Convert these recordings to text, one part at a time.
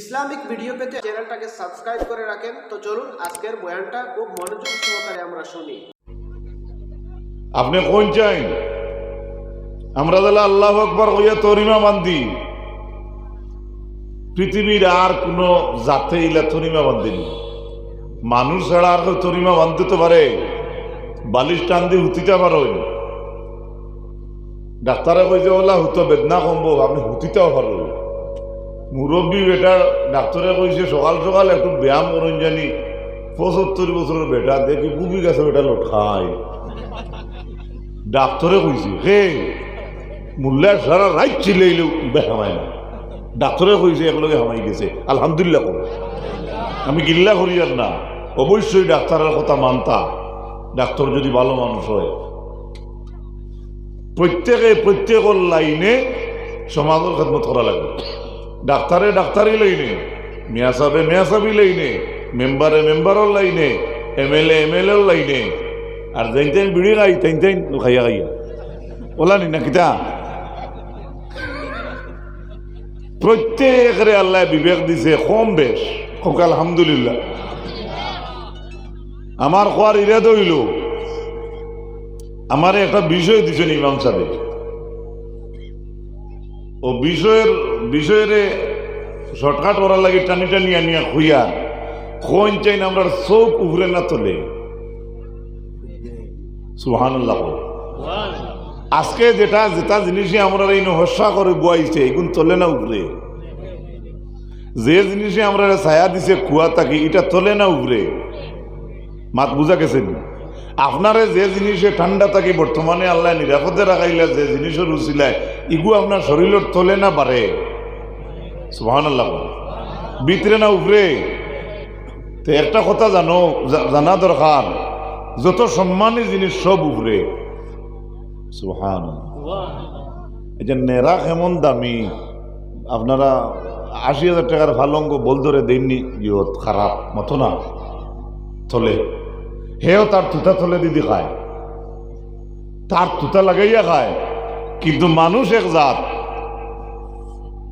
Islamic video পেতে চ্যানেলটাকে subscribe করে রাখেন। তো চলুন, আজকের বয়ানটা খুব মনোযোগ সহকারে আমরা শুনি। আপনি কোন চাই? আমরা তাহলে আল্লাহ আকবর হইয়া তরিমা বান্ধি পৃথিবীর আর কোন জাতে ইলা তরিমা বান্ধিনি মানুষ ছাড়া আর কেউ তরিমা বান্ধতে পারে। বালিশ টান দিয়ে হুতিতে পারো ডাক্তারে কইছে, ওলা হুতো বেদনা কমবো, আপনি হুতিতেও পারো মুরব্বী বেটা ডাক্তারে কইছে সকাল সকাল একটু ব্যায়াম করুন জানি। পঁচাত্তর বছরের বেটা, দেখি বুবি গেছে, বেটা লটখায় ডাক্তরে কইছে, হে, মোল্লা সারা রাত চিলাইলেও হামাই না। ডাক্তরে কইছে, একলগে হামাই গেছে, আলহামদুলিল্লাহ কর আমি গিল্লা করি আর না, অবশ্যই ডাক্তারের কথা মানতা, ডাক্তার যদি ভালো মানুষ হয়। প্রত্যেকে, প্রত্যেকের লাইনে সমাজের খেদমত করা লাগবে ডাক্তারে ডাক্তারি লাইনে মিয়া সাহেবে মিয়া সাহেবই লাইনে, মেম্বারে মেম্বারের লাইনে M L A M L এর লাইনে। আর যাইন তাইন বিড়ি খাই তাইন তাইন খাইয়া খাইয়া। ওলা নি না কিতা? প্রত্যেকরে আল্লাহ বিবেক দিছে, কম বেশ। হোক আলহামদুলিল্লাহ। আমার খোয়ার ইরাদ হইল আমার একটা বিষয় দিছেন ইমাম সাহেব ও বিষয়ের বিষয়ের শর্টকাট করার লাগে টানি টানি আনিয়া খুইয়া কোন চাইন আমরা চোখ উভরে না তোলে। সুহানুল্লাহ আজকে যেটা যেটা জিনিসই আমরা এই হস্যা করে বুয়াইছে এগুন তোলে না উপরে যে জিনিসে আমরা ছায়া দিছে কুয়া থাকি এটা তোলে না উপরে মাত বুঝা গেছে নি? আপনারে যে জিনিসে ঠান্ডা থাকি বর্তমানে আল্লাহ নিরাপদে রাখাইলা যে জিনিসের উচিলায়, ইগু আপনার শরীরের তোলে না পারে সুহান আল্লাহ ভিতরে না উপরে তো একটা কথা জানো জানা দরকার যত সম্মানী জিনিস সব উপরে সুহান এই যে নেরা কেমন দামি আপনারা আশি হাজার টাকার ভালঙ্গ বল ধরে দেননি ইয়ত খারাপ মতো না থলে। হেও তার তুতা থলে দিদি খায়। তার তুতা লাগাইয়া খায়। কিন্তু মানুষ এক জাত।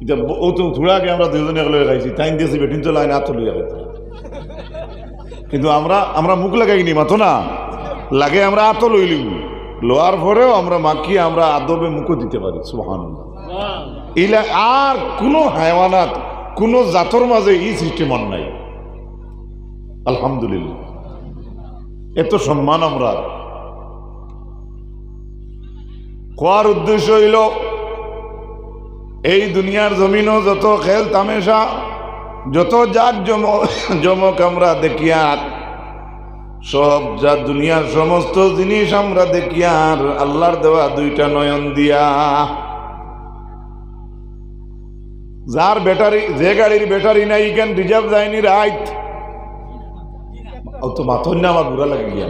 এটা ও তো আগে আমরা দুজনে একলগে খাইছি। টাইম দিয়েছি বেটিন তো লাইন হাত তুলিয়া খাইতে কিন্তু আমরা আমরা মুখ লাগাইনি মাতো না। লাগে আমরা আত লইলি। লোয়ার পরেও আমরা মাখিয়ে আমরা আদবে মুখও দিতে পারি সুহান ইলা আর কোনো হায়ওয়ানাত কোনো জাতর মাঝে এই সিস্টেম আর নাই। আলহামদুলিল্লাহ। এত সম্মান আমরা। কোয়ার উদ্দেশ্য হইল এই দুনিয়ার জমিনও যত খেল তামেশা, যত যাক জম, জমক আমরা দেখিয়া সব যা দুনিয়ার সমস্ত জিনিস আমরা দেখি আর আল্লাহর দেওয়া দুইটা নয়ন দিয়া। যার ব্যাটারি, যে গাড়ির ব্যাটারি নাই, কেন রিজার্ভ যায়নি রাইট তো মাথন না, আমার বুড়া লাগে গিয়া।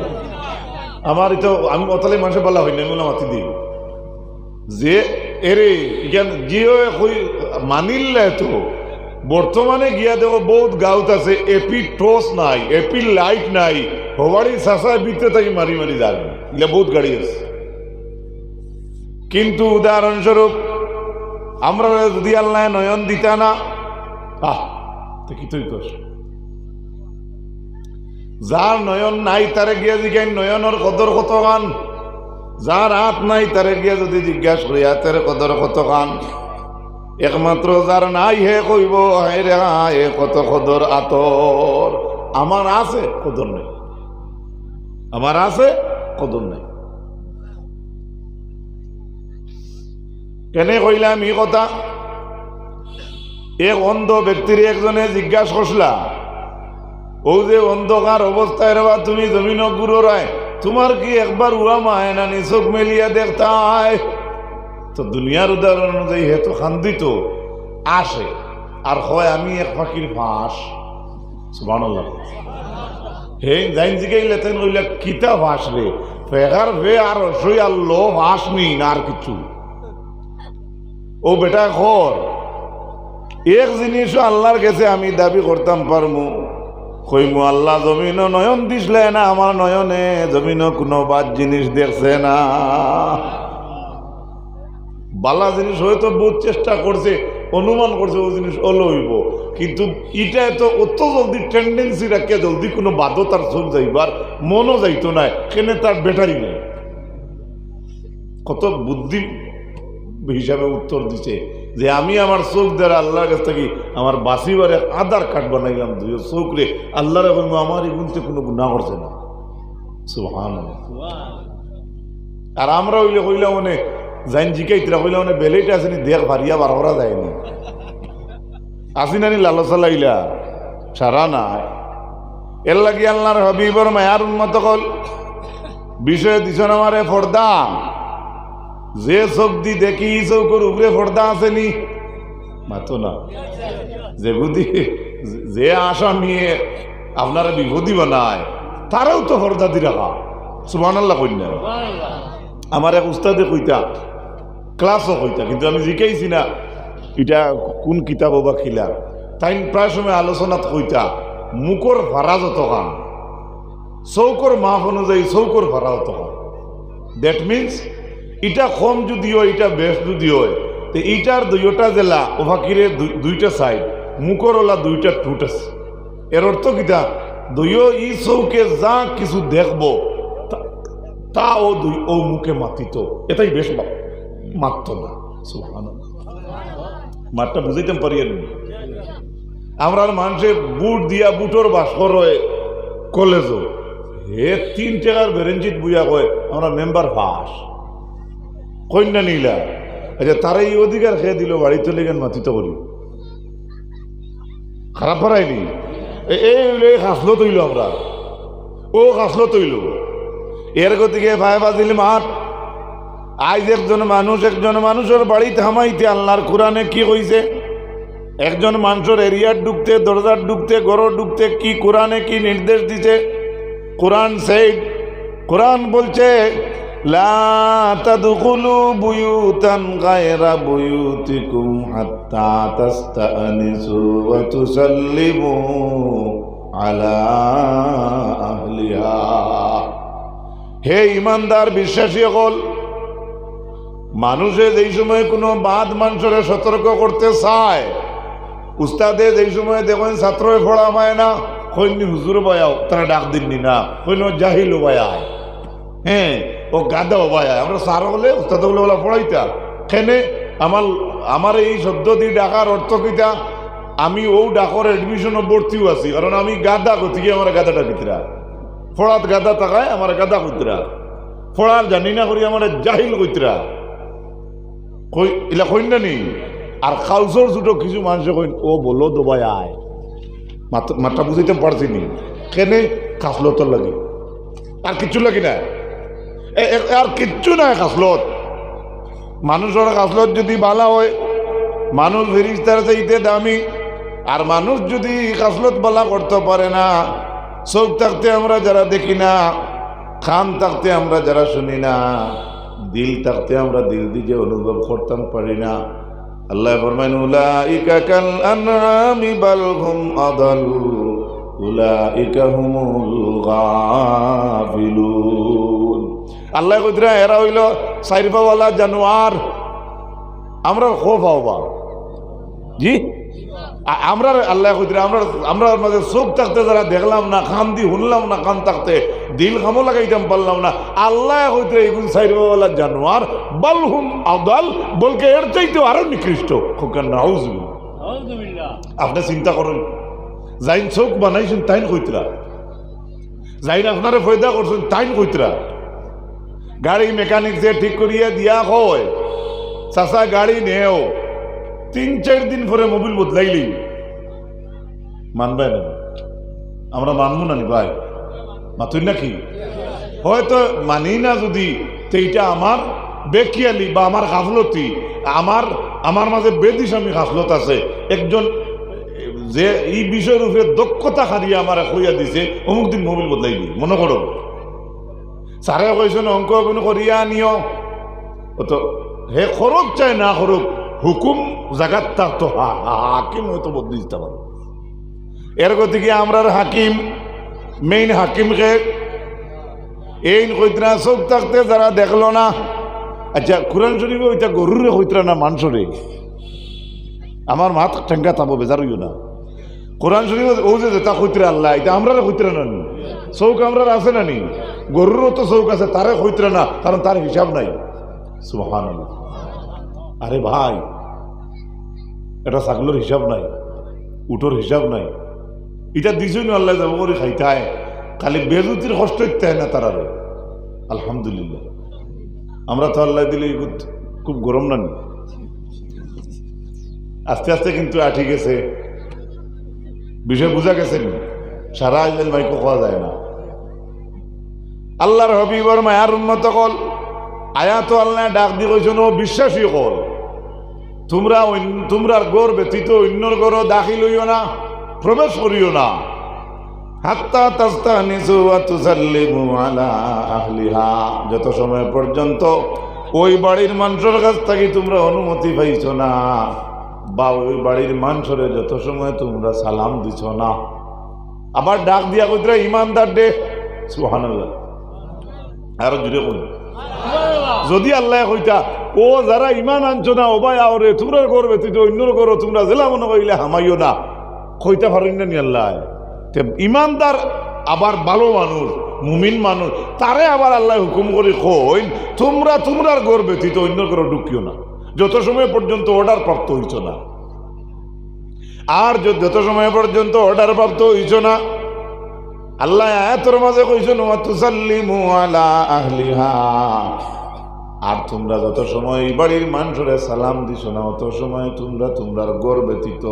আমার তো, আমি অতলে মানুষে বলা হয় না আমি মাতি দিই। যে এরে ইখান জিও মানিলে তো। বর্তমানে গিয়া দেখো বহুত গাঁত আছে, এপি টস নাই, এপি লাইট নাই, হবাড়ি সাসায় বিতে থাকি মারি মারি যাবে। এগুলা বহুত গাড়ি আছে। কিন্তু উদাহরণস্বরূপ, আমরা যদি আল্লাহ নয়ন দিতা না, আহ, তো কি তুই কর যার নয়ন নাই তারে গিয়া জিজ্ঞাসা নয়নের কদর কত গান? যার হাত নাই, তারে গিয়া যদি জিজ্ঞাসা করি হাতের কদর কত গান একমাত্র যার নাই, হে কইব হে রে হে কত কদর আতর। আমার আছে, কদর নেই। আমার আছে, কদর নেই। কেনে কইলাম ই কথা? এক অন্ধ ব্যক্তির একজনে জিজ্ঞাসা করছিলা ও যে অন্ধকার অবস্থায় রেবা, তুমি জমিন গুরু রায়? তোমার কি একবার উড়া মায় না নি চোখ মেলিয়া দেখতায় তো দুনিয়ার উদাহরণ অনুযায়ী হেতু খান্দিত, আসে। আর হয় আমি এক ফাঁকির ফাঁস। জাইন কিতা ফাঁস আর আর কিছু। ও বেটা এক আল্লাহর কাছে আমি দাবি করতাম পারমু। কইমু আল্লাহ জমিন নয়ন দিসলে না, আমার নয়নে জমিন কোনো বাদ জিনিস দেখছে না। বালা জিনিস হয়তো বহুত চেষ্টা করছে, অনুমান করছে ওই জিনিস ওলো হইব কিন্তু এটা তো অত জলদি টেন্ডেন্সি রাখিয়া জলদি কোনো বাদও তার চোখ যাইবার, মনও যাইতো না, কেনে তার ব্যাটারি নেই। কত বুদ্ধি হিসাবে উত্তর দিছে। যে আমি আমার চোখ দ্বারা আল্লাহর কাছ থেকে আমার বাসিবারে আধার কার্ড বানাইলাম দুই চোখ রে। আল্লাহর এবং আমার এগুনতে কোনো গুণা করছে না। সুহান আর আমরা হইলে হইলে মানে যাইন জাইন জিকাইতরা হইলে মানে বেলেটা আসেনি দেখ ভারিয়া বার করা যায়নি আসি নানি লালসা লাইলা? সারা নাই। এর লাগি আল্লাহর হবিবর মায়ার উন্মত কল। বিষয় দিছন আমারে ফর্দা। যে চোখ দি দেখি চৌকর উপরে পর্দা আসেনি মাতো না। যে বুদ্ধি, যে আশা নিয়ে আপনারা বিভূতি বানায়, তারাও তো পর্দা দি রাখা সুমান আল্লাহ কন্যা আমার এক উস্তাদে কইতা ক্লাসও কইতা, কিন্তু আমি জিকাইছি না এটা কোন কিতাব বা খিলা। তাই প্রায় সময় আলোচনাত কইতা মুখর ভাড়া যত কাম চৌকর মাপ অনুযায়ী চৌকর ভাড়া যত কাম দ্যাট মিন্স এটা কম যদি হয় এটা বেশ যদি হয়, তো এইটার দুইটা জেলা ওভাকিরে দুই- দুইটা সাইড মুখর ওলা দুইটা টুট আছে। এর অর্থ কিতা দুইও ই চৌকে যা কিছু দেখব, তা- ও দুই, ও মুখে মাতিত। এটাই বেশ মাত্র না। মাঠটা বুঝাইতাম পারি। আমরা মানুষে বুট দিয়া বুটর বাসর হয় কলেজও। হে, তিন টাকার বেরেঞ্চিত বুঝা কয়, আমরা মেম্বার ফাঁস। কন্যা নিলা। আচ্ছা তারা এই অধিকার খেয়ে দিল বাড়িতে লেগেন মাতিত করি। খারাপ পারাইনি? এ- এই হাসলো তৈল আমরা। ও হাসলো তৈল। এর গতিকে ভাই বাজিল মাঠ। আজ একজন মানুষ, একজন মানুষের বাড়ি থামাইতে আল্লাহর কোরআনে কি কইছে? একজন মানুষের এরিয়ার ঢুকতে, দরজার ঢুকতে গড় ঢুকতে কি কোরআনে কি নির্দেশ দিছে? কোরআন সেই, কোরআন বলছে হে ইমানদার বিশ্বাসী হল মানুষে যেই সময় কোনো বাদ মানুষের সতর্ক করতে চায়, উস্তাদে যেই সময় দেখেন ছাত্র পড়া পায় না, কইনি হুজুর বায়াও, তারা ডাক দিননি না, কইন জাহিল বায়ায়। হ্যাঁ ও গাদা বায়ায় আমরা সার হলে উস্তাদ বলে বলা পড়াইতা। খেনে আমার আমার এই শব্দ দিয়ে ডাকার অর্থ কিতা? আমি ও ডাকর এডমিশনও ভর্তিও আছি, কারণ আমি গাদা গতিকে আমার গাদাটা ভিতরা ফড়াত গাদা তাকায় আমার গাদা কইতরা ফড়ার জানি না করি আমার জাহিল কইতরা। কই এলা কইন না নি? আর কাউসর ছোট কিছু মানুষ কইন, ও বলো দোবাই আয়। মাত্রা বুঝাইতে পারছি নি। কেনে কাসলত লাগে। আর কিচ্ছু লাগি না। আর কিচ্ছু নাই কাসলত মানুষের কাসলত যদি বালা হয়, মানুষ ফেরিস্তার চাইতে দামি, আর মানুষ যদি কাসলত বালা করতে পারে না, চোখ থাকতে আমরা যারা দেখি না খান থাকতে আমরা যারা শুনি না, দিল থাকতে আমরা দিল দিয়ে অনুভব করতাম পারি না। আল্লাহ ফরমান উলাইকা বাল হুম আদাল, উলাইকা হুমুল গাফিলুন। আল্লাহ কইতরা এরা হইল সাইরফাওয়ালা জানোয়ার। আমরা খোফ হওয়া জি আমরা আল্লাহ কইতরা আমরা আমরা মাঝে চোখ থাকতে যারা দেখলাম না খান দি শুনলাম না কান থাকতে দিল খামো লাগাইতাম পারলাম না। আল্লাহ কইতরা এগুন সাইরফাওয়ালা জানোয়ার বালহুম আদাল বলকে এর চাইতে আরও নিকৃষ্ট। খোকান নাউজুবিল্লাহ। আপনি চিন্তা করুন যাইন চোখ বানাইছেন তাইন কইতরা যাইন আপনারে ফয়দা করছেন তাইন কইতরা গাড়ি মেকানিক যে ঠিক করিয়া দিয়া হয় চাচা, গাড়ি নেও। তিন, চার দিন পরে মোবিল বদলাইলি। মানবে না? আমরা মানবো না ভাই? মাতুই নাকি? হয়তো মানি না যদি তো এইটা আমার বেকিয়ালি বা আমার গাফলতি। আমার আমার মাঝে বেদিস আমি গাফলত আছে। একজন যে এই বিষয়ের উপরে দক্ষতা হারিয়ে আমার হইয়া দিছে, অমুক দিন মোবিল বদলাইলি। মনে করো। স্যারে কইছেন অঙ্ক কোনো করিয়া আনিও তো হে খরচ চাই না খরচ হুকুম জাগাত তার তো হাকিম হয়তো বদলে দিতে পারে এর গতিকে আমরার হাকিম, মেইন হাকিমকে এই কইতরা চোখ থাকতে যারা দেখল না আচ্ছা কোরআন শরীফে ওইটা গরুরে হইতরা না মানুষরে আমার মা ঠেঙ্গা তাবো বেজার হইও না। কোরআন শরীফ ও যে যেটা কইতরে আল্লাহ এটা আমরা কইতরে না নি? চৌক আমরা আছে না নি? গরুরও তো চৌক আছে, তারে কইতরে না, কারণ তার হিসাব নাই। সুবহান আরে ভাই, এটা ছাগলের হিসাব নাই, উটোর হিসাব নাই। এটা দিছই আল্লাহ যাব করে খাইতায়, খালি বেজুতির কষ্ট ইত্যাহ না তারারে আলহামদুলিল্লাহ। আমরা তো আল্লাহ দিলে খুব- গরম নানি আস্তে আস্তে কিন্তু আঠি গেছে। বিষয় বুঝা গেছে নি? সারা আইলেন মাইকো খাওয়া যায় না। আল্লাহর হবিবর মায়ার উন্নত কল। আয়া তো আল্লাহ ডাক দি কইছেন, ও বিশ্বাসী কল, তোমরা তোমরার গোর ব্যতীত অন্যর গড় দাখিল হইও না, প্রবেশ করিও না। আহলিহা। যত সময় পর্যন্ত ওই বাড়ির মানুষের কাছ থেকে তোমরা অনুমতি পাইছ না, বা ওই বাড়ির মানুষরে যত সময় তোমরা সালাম দিছ না। আবার ডাক দিয়া কইতরা ইমানদার ডে সুবহানাল্লাহ। আরও জুড়ে যদি আল্লাহ কইতা ও যারা ইমান আনছো না ও ভাই আওরে তোমরা করবে তুই তো অন্যর করো তোমরা জেলা মনে কইলে হামাইও না। কইতা পারেন না নি আল্লাহ। তে ইমানদার আবার ভালো মানুষ মুমিন মানুষ তারে আবার আল্লাহ হুকুম করে কইন তোমরা তোমরার গর ব্যতীত অন্য করো ঢুকিও না। যত সময় পর্যন্ত অর্ডার প্রাপ্ত হইছ না। আর যত সময় পর্যন্ত অর্ডার প্রাপ্ত হইছ না আল্লাহ আয়াতের মাঝে কইছেন ওয়া তুসাল্লিমু আলা আহলিহা। আর তোমরা যত সময় বাড়ির মানুষরে সালাম দিছ না, অত সময় তোমরা তোমরার গর ব্যতীত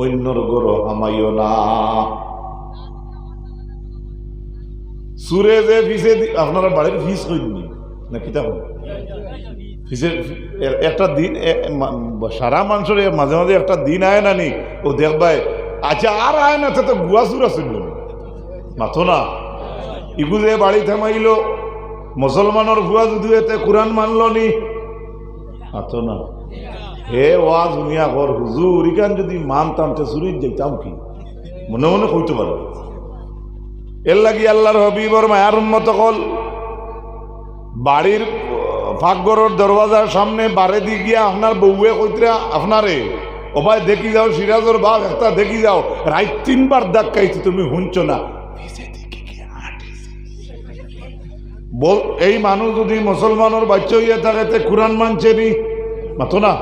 অন্যর গর হামাইও না। সুরে যে ফিসে আপনারা বাড়ির ফিস কইনি না কিতা কই ফিসের একটা দিন সারা মানুষের মাঝে মাঝে একটা দিন আয় না নি? ও দেখবাই আচ্ছা আর আয় না তো গুয়া সুর আছে মাথো না ইগু যে বাড়ি থামাইল। মুসলমানের ভুয়া যদি এতে কোরআন মানল নি। মাথো না হে ওয়াজ উনিয়া কর হুজুর ইকান যদি মানতাম তে চুরিত যাইতাম কি? মনে মনে কইতে পারো এর লাগি আল্লাহর হবিবর মায়ার উন্মত কল বাড়ির ফাঁকগড়ের দরওয়াজার সামনে বারে দি গিয়া আপনার বউয়ে কইতরা আপনারে ও ভাই দেখি যাও সিরাজর বাপ একটা দেখি যাও। রাত তিনবার ডাক্কাইছি তুমি শুনছ না? বল, এই মানুষ যদি মুসলমানের বাচ্চা হইয়া থাকে তে কোরআন মানছে নি? মাতো না।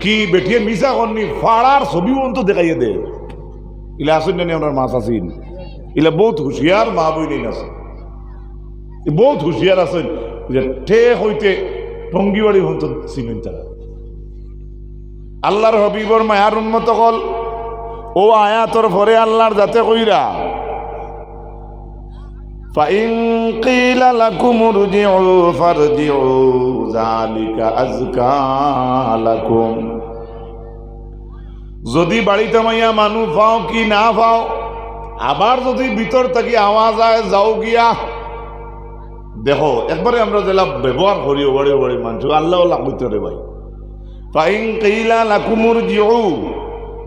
কি বেটিয়ে মিশা করনি ফাড়ার ছবি অন্ত দেখাইয়ে দে। আসুন না আমরা মাছ বহুত হুঁশিয়ার মা বই নেই আছে বহুত হুঁশিয়ার আছেন ঠে হইতে টঙ্গিবাড়ি হন্ত চিনেন তারা আল্লাহর হবিবর মায়ার উন্মত কল ও আয়াতর ভরে আল্লাহর যাতে কইরা فإن قيل لكم ارجعوا فارجعوا ذلك أزكى لكم যদি বাড়িতে মাইয়া মানুষ পাও কি না পাও আবার যদি ভিতর থেকে আওয়াজ আয় যাও গিয়া দেখো একবারে আমরা যেলা ব্যবহার করি ওবারে ওবারে মানুষ আল্লাহ লাগুইতে রে ভাই ফাইন কেইলা লাকুমুর জিউ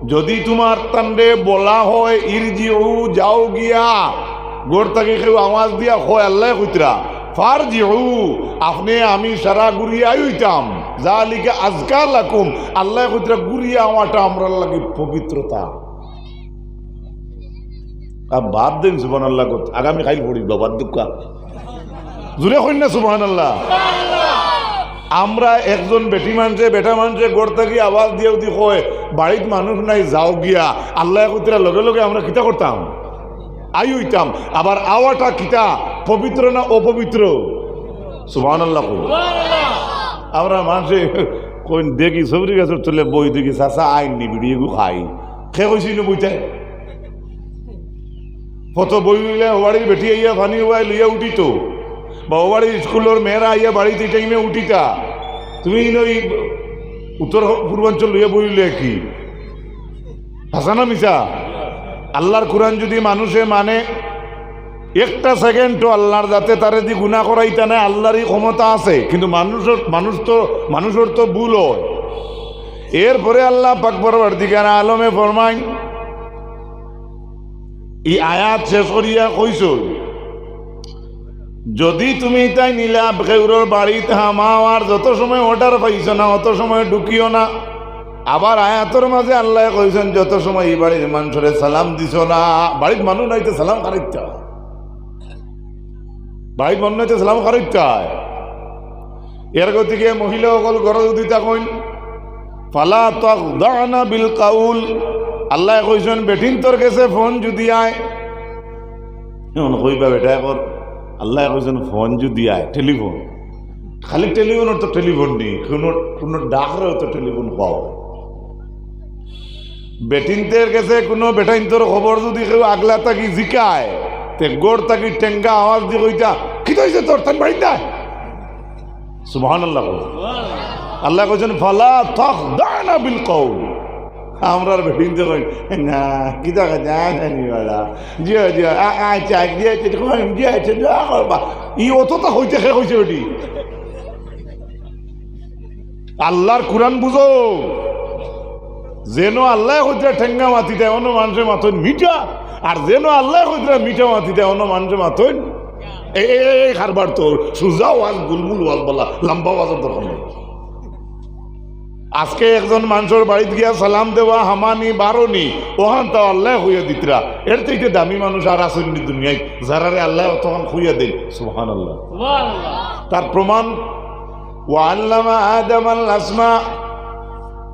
যদি তোমার তান্ডে বলা হয় ইর জিউ যাও গিয়া গোর তাকে কেউ আওয়াজ দিয়া হয় আল্লাহ কইতরা ফার জিউ আপনি আমি সারা ঘুরিয়ে আইতাম। যা লিখে আজকাল লাকুম, আল্লাহ কইতরা ঘুরিয়ে আওয়াটা আমরা লাগে পবিত্রতা। বাদ দিন সুবান আল্লাহ আগামী খাইল পড়ি বাবার দুঃখা জুড়ে কই না সুবান আল্লাহ আমরা একজন বেটি মানুষে, বেটা মানুষে গড় থাকি আওয়াজ দিয়ে দি কয়, বাড়িত মানুষ নাই, যাও গিয়া, আল্লাহ কুতরা, লগে লগে আমরা কিতা করতাম? আই হইতাম। আবার আওয়াটা কিতা? পবিত্র না অপবিত্র? কই। আমরা মানুষে কই দেখি সবরি গাছের চলে বই দেখি চাচা আইন নিবিড়ি এগু খাই। খে কইছিল বইতে? কত বই লইলে বাড়ির বেটি আইয়া ফানি হওয়াই লইয়া উঠিত। বা ও বাড়ির স্কুলের মেয়েরা আইয়া বাড়িতে টাইমে উঠিতা। তুমি ওই উত্তর পূর্বাঞ্চল লইয়া বইলে কি? হাসানা মিসা আল্লাহর কোরআন যদি মানুষে মানে একটা সেকেন্ডও আল্লাহর যাতে তারে দি গুণা করাইতা না আল্লাহরই ক্ষমতা আছে। কিন্তু মানুষের, মানুষ তো, মানুষের তো ভুল হয়। এরপরে আল্লাহ পাক বরবার দিকানা আলমে ফরমাই এই আয়াত শেষ করিয়া কইস যদি তুমি তাই নীলা খেউরের বাড়িতে হামাও আর যত সময় অর্ডার পাইছ না, অত সময় ঢুকিও না। আবার আয়াতর মাঝে আল্লাহ কইছেন, যত সময় এই বাড়ির মানুষরে সালাম দিছ না, বাড়ির মানুষ নাইতে সালাম খারিতে হয় বাড়ির মানুষ নাইতে সালাম খারিতে হয় এর গতিকে মহিলা সকল ঘর যদি থাকুন? ফালা তক দানা বিল কাউল। আল্লাহ কইছেন বেটিন তোর কাছে ফোন যদি আয়। কইবা বেটা এখন আল্লাহ কইছেন, ফোন যদি আয়, টেলিফোন। খালি টেলিফোনের তো টেলিফোন নেই, কোনো কোনো ডাকরেও তো টেলিফোন পাও বেটিনদের কাছে কোনো বেটাইনতর খবর যদি কেউ আগলা তাকি জিকায়, তে গোড় তাকি টেঙ্গা আওয়াজ দিয়ে কইতা কি হয়েছে তোর তাই বাড়ি দেয় সুবহান আল্লাহ আল্লাহ কইছেন ফালা তখ দানা বিল কৌল আমরা বেটিন তো কই, না কি দেখা যায় জানি বাড়া। জিও জিও আচ্ছা দিয়েছে দিয়েছে ই অতটা হইতে খে হয়েছে বেটি? আল্লাহর কোরআন বুঝো। যেন আল্লাহ হইতে ঠেঙ্গা মাতি দেয় অন্য মানুষের মাথন মিঠা আর যেন আল্লাহ হইতে মিঠা মাতি দেয় অন্য মানুষের মাথন এই খারবার তোর সুজা ওয়াজ গুলমুল ওয়াজ বলা লম্বা ওয়াজের দরকার নেই। আজকে একজন মানুষের বাড়িতে গিয়া সালাম দেওয়া হামানি বারোনি ওহান তো আল্লাহ হইয়া দিতরা। এর থেকে দামি মানুষ আর আসেননি দুনিয়ায় যারারে আল্লাহ তখন হইয়া দেন সুহান আল্লাহ তার প্রমাণ ও আল্লামা আদম আল আসমা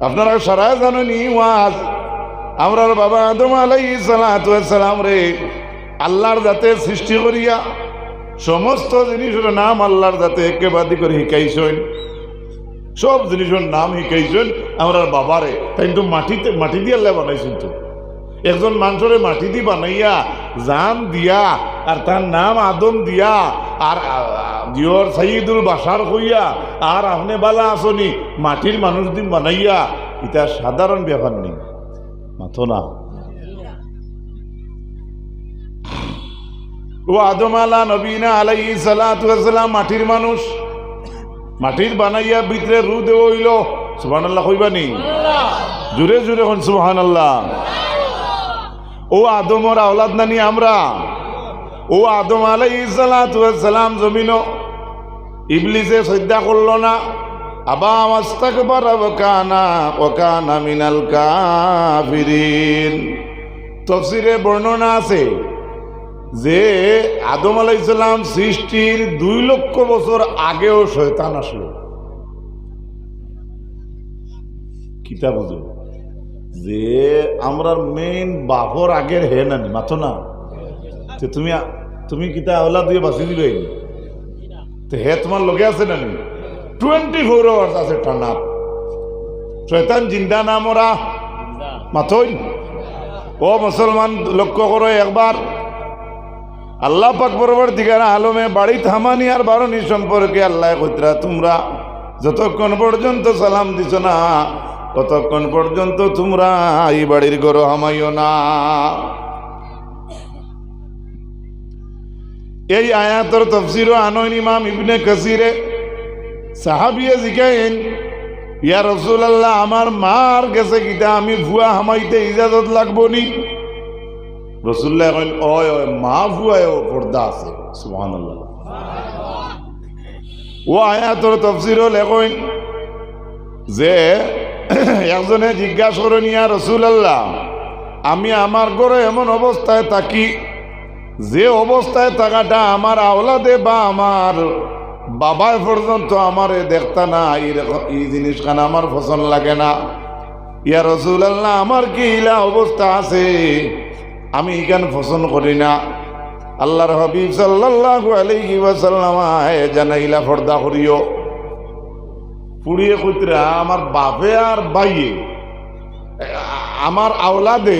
আপনারা সারাই জানেনি ওয়াজ। আমরার বাবা আদম আলাই সালাম রে, আল্লাহর যাতে সৃষ্টি করিয়া সমস্ত জিনিসের নাম আল্লাহর যাতে একেবাদি করে শিকাইছেন সব জিনিসের নাম শিকাইছেন আমরার বাবারে তাই তো মাটিতে, মাটি দিয়ে আল্লাহ বানাইছেন তো। একজন মানুষরে মাটি দিয়ে বানাইয়া জান দিয়া আর তার নাম আদম দিয়া আর জিওর সাইদুল বাসার হইয়া, আর আপনি বালা আসনি, মাটির মানুষ দিন বানাইয়া, এটা সাধারণ ব্যাপার নেই। মাথো না। ও আদম আলা নবীনা আলাই সালাম মাটির মানুষ। মাটির বানাইয়া ভিতরে রু দেব হইল। সুবাহ আল্লাহ কইবানি জুড়ে জুড়ে হন সুবাহান আল্লাহ ও আদমর আওলাদ নানি আমরা। ও আদম আলাই সালাম জমিন ইবলিসে শ্রদ্ধা করল না। আবা মাস্তাকবার ওকানা ওকানা মিনাল কাফিরিন। তফসিরে বর্ণনা আছে যে আদম আলাইসাল্লাম সৃষ্টির দুই লক্ষ বছর আগেও শয়তান আসলো। কিতা বুঝো? যে আমরার মেইন বাপর আগের হে নানি, মাথো না। তুমি তুমি কিতা ওলা দিয়ে বাঁচি দিবে তো হে তোমার লগে আছে নানি টোয়েন্টি ফোর আওয়ার্স আছে টানা। শয়তান জিন্দা না মরা। মাথই। ও মুসলমান, লক্ষ্য করো একবার। আল্লাহ পাক বরাবর দিগার আলমে বাড়ি থামানি আর বারণি সম্পর্কে আল্লাহ কইতরা তোমরা যতক্ষণ পর্যন্ত সালাম দিছ না, ততক্ষণ পর্যন্ত তোমরা এই বাড়ির গরো হামাইও না। এই আয়াতর তফসির আনয়ন ইমাম ইবনে কাসিরে। সাহাবিয়ে জিকাইন, ইয়া রসুল আল্লাহ আমার মার গেছে গীতা আমি ভুয়া হামাইতে ইজাজত লাগবো নি? রসুল্লাহ কইন ওই ওই মা ভুয়ায় ও পর্দা আছে। সুবহানাল্লাহ। ও আয়াতর তফসিরও লেখইন যে, একজনে জিজ্ঞাসা করেন ইয়া রসুল আল্লাহ আমি আমার ঘরে এমন অবস্থায় থাকি যে অবস্থায় থাকাটা আমার আওলাদে বা আমার বাবায় পর্যন্ত আমারে দেখতা না, এই জিনিসখান আমার পছন্দ লাগে না। ইয়া রসুল আল্লাহ আমার কি ইলা অবস্থা আছে? আমি এখান পছন্দ করি না? আল্লাহর হাবিব ওয়াসাল্লাম জানাইলা ফর্দা করিও। পুড়িয়ে কইতরা আমার বাপে আর বাইয়ে আমার আওলাদে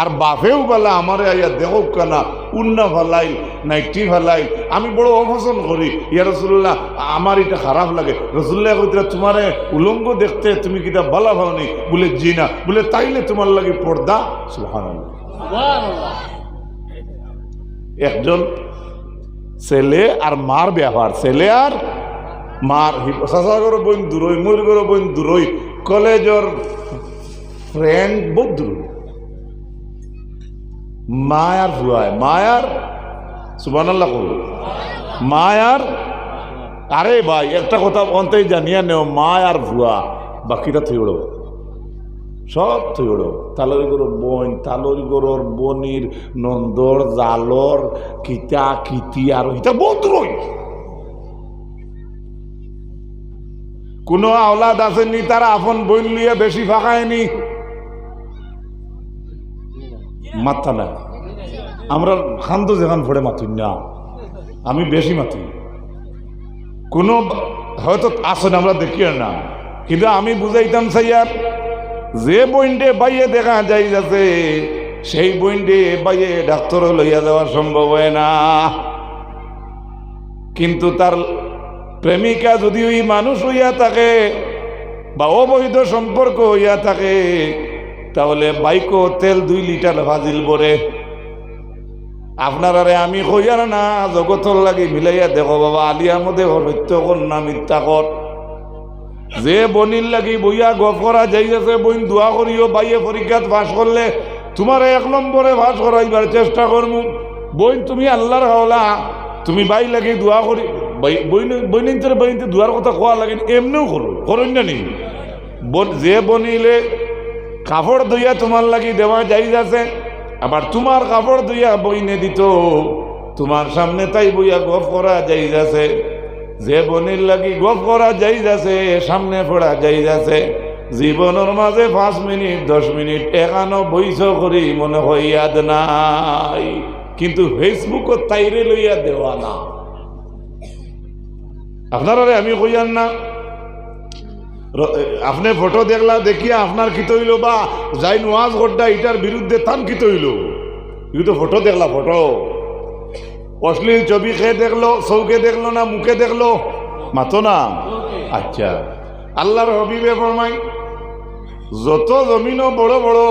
আর বাপেও বেলা, আমার আইয়া দেখো কেনা, উন্না ভালাই নাইটি ভালাই আমি বড় অপছন্দ করি। ইয়া রসুল্লাহ আমার এটা খারাপ লাগে। রসুল্লাহ কইতরা তোমারে উলঙ্গ দেখতে তুমি কিটা ভালো নেই বলে, জি না। বলে, তাইলে তোমার লাগে পর্দা? সুবহানাল্লাহ। একজন ছেলে আর মার ব্যবহার, ছেলে আর মার সাসাগর বইন দূরই মুরগর বইন দূরই কলেজর ফ্রেন্ড বহুত দূর মায়ার ভুয়ায় মায়ার? সুবানাল্লাহ করল মায়ার? আরে ভাই, একটা কথা অন্তেই জানিয়া নেও, মায়ার ভুয়া, বাকিটা থইল সব থইল তালরি গরুর বন তালরি গরুর বনির, নন্দর জালর, কিতা, কিতি আর ইটা বহুত রই কোনো আওলাদ আসেননি, তারা আপন বইন লিয়ে বেশি ফাঁকায়নি। মাথা না আমরা খান্ত যেখান ফোড়ে মাতুই না। আমি বেশি মাতি। কোনো হয়তো আসেন আমরা দেখি না। কিন্তু আমি বুঝাইতাম সাইয়ার যে বইন্ডে বাইয়ে দেখা যাই যাচ্ছে সেই বইন্ডে বাইয়ে ডাক্তার লইয়া যাওয়া সম্ভব হয় না। কিন্তু তার প্রেমিকা যদি ওই মানুষ হইয়া থাকে, বা অবৈধ সম্পর্ক হইয়া থাকে তাহলে বাইকও তেল দুই লিটার ভাজিল বরে। আপনারারে আমি কইয়ার না জগতর লাগি মিলাইয়া দেখো বাবা আলিয়ার মধ্যে সত্য কর না মিথ্যা কর যে বনির লাগি বইয়া গপ করা যাইতেছে বইন দোয়া করিও বাইয়ে পরীক্ষাত পাশ করলে তোমার এক নম্বরে পাশ করাইবার চেষ্টা করমু বইন তুমি আল্লাহর হাওলা, তুমি বাই লাগি দোয়া করি বইন বইনিন্তরে বইনতে দোয়ার কথা কোয়া লাগে, এমনিও করো করুন না নি যে বনিলে কাপড় ধুইয়া তোমার লাগি দেওয়া যাই আছে। আবার তোমার কাপড় ধুইয়া বইনে দিত। তোমার সামনে তাই বইয়া গপ করা যাই আছে। যে বনির লাগি গপ করা যাই আছে, সামনে পড়া যাই আছে। জীবনের মাঝে পাঁচ মিনিট, দশ মিনিট একানো বইস করি মনে হয় ইয়াদ নাই। কিন্তু ফেসবুকত তাইরে লইয়া দেওয়া না। আপনারা আমি কইয়ান না আপনি ফটো দেখলা দেখিয়া আপনার কি তৈল বা যাই নোয়াজ গড্ডা ইটার বিরুদ্ধে তান কি তৈল কিন্তু ফটো দেখলা ফটো অশ্লীল ছবি খেয়ে দেখল চৌকে দেখল না মুখে দেখল মাতো না আচ্ছা আল্লাহর হবিবে ফরমাই যত জমিনও বড় বড়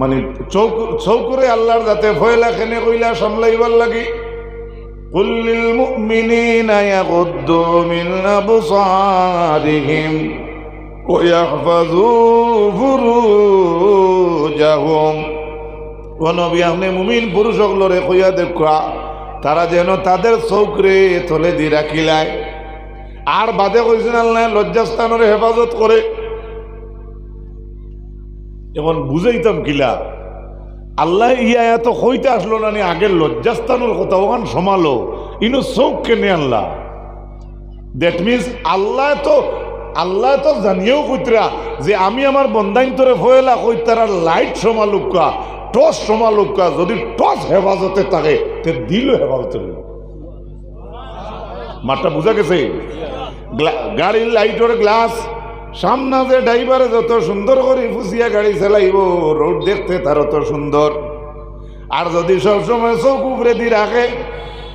মানে চৌক চৌকুরে আল্লাহর যাতে ফয়লা খেনে কইলা সামলাইবার লাগি قل للمؤمنين يغضوا من أبصارهم ويحفظوا فروجهم নবী আপনি মুমিন পুরুষ সকলরে কইয়া দেখা তারা যেন তাদের চৌকরে তলে দি রাখিলায় আর বাদে কইছেন আল্লাহ লজ্জাস্থানের হেফাজত করে এখন বুঝাইতাম কিলা আল্লাহ ইয়া এত হইতে আসলো না নি আগের লজ্জাস্থানের কথা ওখান সমালো। ইনু চোখ কেনে আল্লাহ দ্যাট মিনস আল্লাহ তো আল্লাহ তো জানিয়েও কইতরা যে আমি আমার বন্ধাইন তোরে ফয়েলা কইতারা লাইট সমালুকা টস সমালুকা যদি টস হেফাজতে থাকে, তে দিল হেফাজতে রইল মাঠটা বুঝা গেছে? গাড়ির লাইটের গ্লাস সামনা যে ড্রাইভারে যত সুন্দর করে ফুসিয়া গাড়ি চালাইব, রোড দেখতে তার অত সুন্দর। আর যদি সবসময় চোখ উপরে দি রাখে,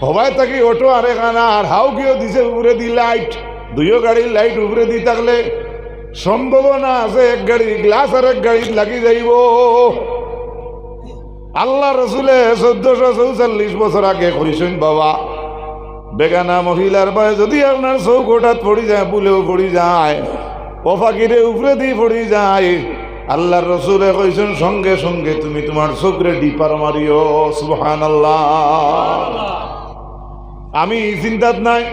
হবাই থাকি অটো আরে খানা আর হাউ কিও দিছে উপরে দি লাইট। দুইও গাড়ির লাইট উপরে দি থাকলে সম্ভাবনা আছে এক গাড়ি গ্লাস আর এক গাড়ি লাগি যাইব। আল্লাহ রসুলে চোদ্দশো চৌচল্লিশ বছর আগে করিছেন বাবা, বেগানা মহিলার পায়ে যদি আপনার চৌক হঠাৎ পড়ি যায় বুলেও পড়ি যায়। অফাকিরে উপরে দিয়ে পড়ি যায়। আল্লাহর রসুলে কইছেন, সঙ্গে সঙ্গে তুমি তোমার চোখরে ডিপার মারিও সুবহান আল্লাহ আমি চিন্তাত নাই।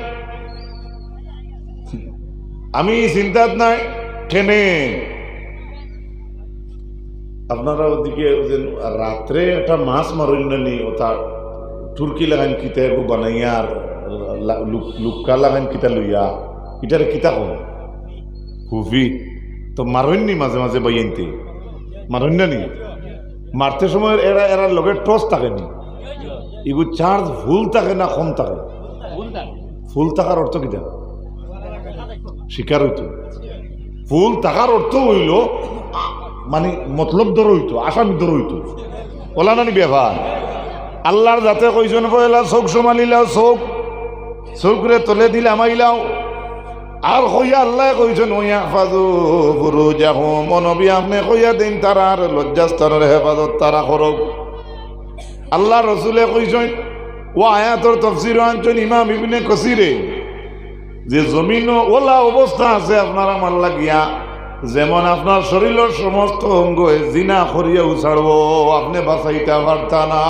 আমি চিন্তাত নাই। কেনে? আপনারা ওদিকে রাত্রে একটা মাছ মারইন নি ওটা তুর্কি লাগান কিতা বানাইয়া আর লুক- লাগান কিতা লইয়া, ইটারে কিতা কম? হুফি তো মারইন নি মাঝে মাঝে বাইনতে মারইন মারতে সময় এরা এরা লগে টস থাকে নি? এগু চার্জ ফুল থাকে না কম থাকে? ফুল থাকার অর্থ কিতা শিকার হইতো ফুল থাকার অর্থ হইল মানে মতলব ধর হইতো আসামি ধর হইতো ওলা নানি ব্যবহার আল্লাহর যাতে কইজন পয়লা চোখ সমালিলাও চোখ চোখরে তলে দিলে আমাইলাও আর কইয়া আল্লাহ কইছেন ওইয়া ফাজু গুরু যাহ মনবী আপনি কইয়া দিন, তারা আর লজ্জাস্থানের হেফাজত, তারা করক। আল্লাহ রসুলে কইছেন, ও আয়াতর তফসির আনছেন ইমাম ইবনে কসিরে। যে জমিন ওলা অবস্থা আছে আপনার আমার লাগিয়া, যেমন আপনার শরীরের সমস্ত অঙ্গ জিনা করিয়া উছাড়ব, আপনি বাঁচাইতে পারতা না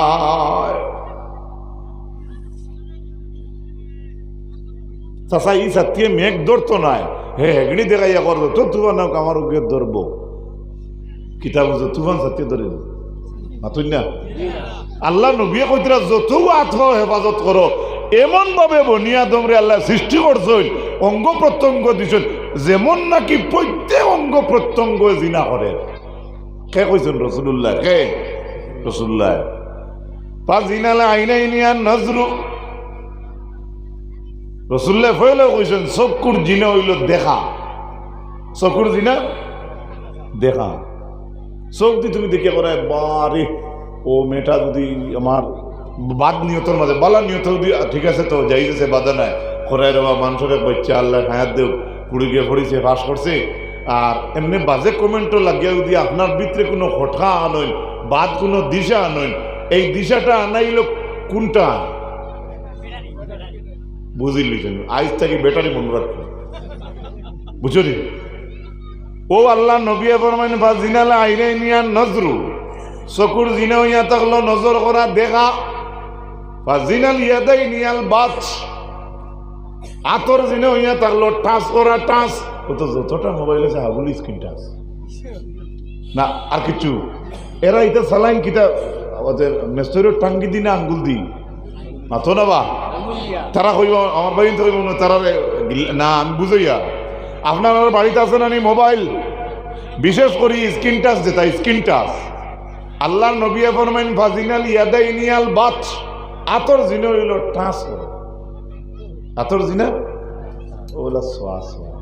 চাচা, ই সাথিয়ে মেঘ ধরতো নাই। হে হেগড়ি দেখাইয়া করতো তো তুফান নাও আমার উগে ধরবো কিতাব তুফান সাথিয়ে ধরে না? আল্লাহ নবী কইতরা যত আত্ম হেফাজত করো এমন ভাবে বনিয়া দমরে আল্লাহ সৃষ্টি করছেন অঙ্গ প্রত্যঙ্গ দিছেন যেমন নাকি প্রত্যেক অঙ্গ প্রত্যঙ্গ জিনা করে কে কইছেন রসুল্লাহ কে? রসুল্লাহ পা জিনালে আইনা ইনিয়া নজরু রসুল্লাহ ফয়লে কইছেন, চকুর জিনা হইল দেখা। চকুর জিনা? দেখা। চোখ দিয়ে তুমি দেখে করে বারে ও মেয়েটা যদি আমার বাদ নিয়তর মাঝে বালা নিয়ত যদি ঠিক আছে তো যাইতেছে বাধা নাই খরাই রবা, মানুষের বাচ্চা আল্লাহ হায়াত দেও গিয়ে পড়িছে পাস করছে। আর এমনি বাজে কমেন্টও লাগিয়ে যদি আপনার ভিতরে কোনো হঠা আনইন বাদ কোনো দিশা আনইন এই দিশাটা আনাইল কোনটা? বুঝিলিছেন আইজ থেকে ব্যাটারি মনে রাখবেন বুঝলি? ও আল্লাহ নবী ফরমান বা জিনালে আইনে নিয়া নজরু। চকুর জিনা হইয়া থাকল নজর করা দেখা। বা জিনাল ইয়াদাই নিয়াল বাচ আতর জিনা হইয়া থাকল, টাচ করা টাচ। ও তো যতটা মোবাইল আছে হাগুলি স্ক্রিন টাচ। না আর কিছু। এরা এটা সালাইন কিতা ওদের মেস্তরের টাঙ্গি দি না আঙ্গুল দি। মাথো না বা তারা কইব, আমার বাড়ি তো না তারা না, আমি বুঝাইয়া। আপনার বাড়িতে আছে না মোবাইল? বিশেষ করে স্ক্রিন টাচ যেটা স্ক্রিন টাচ। আল্লাহ নবী ফরমাইন, ফাজিনাল ইয়াদা ইনিয়াল বাত। আতর জিনা হইল টাচ আতর জিনা? ওগুলা সোয়া সোয়া।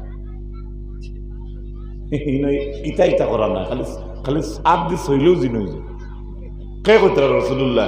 ইতা ইতা করা না খালি খালি আপ দি সইলেও জিন কে কইতে রসুল্লাহ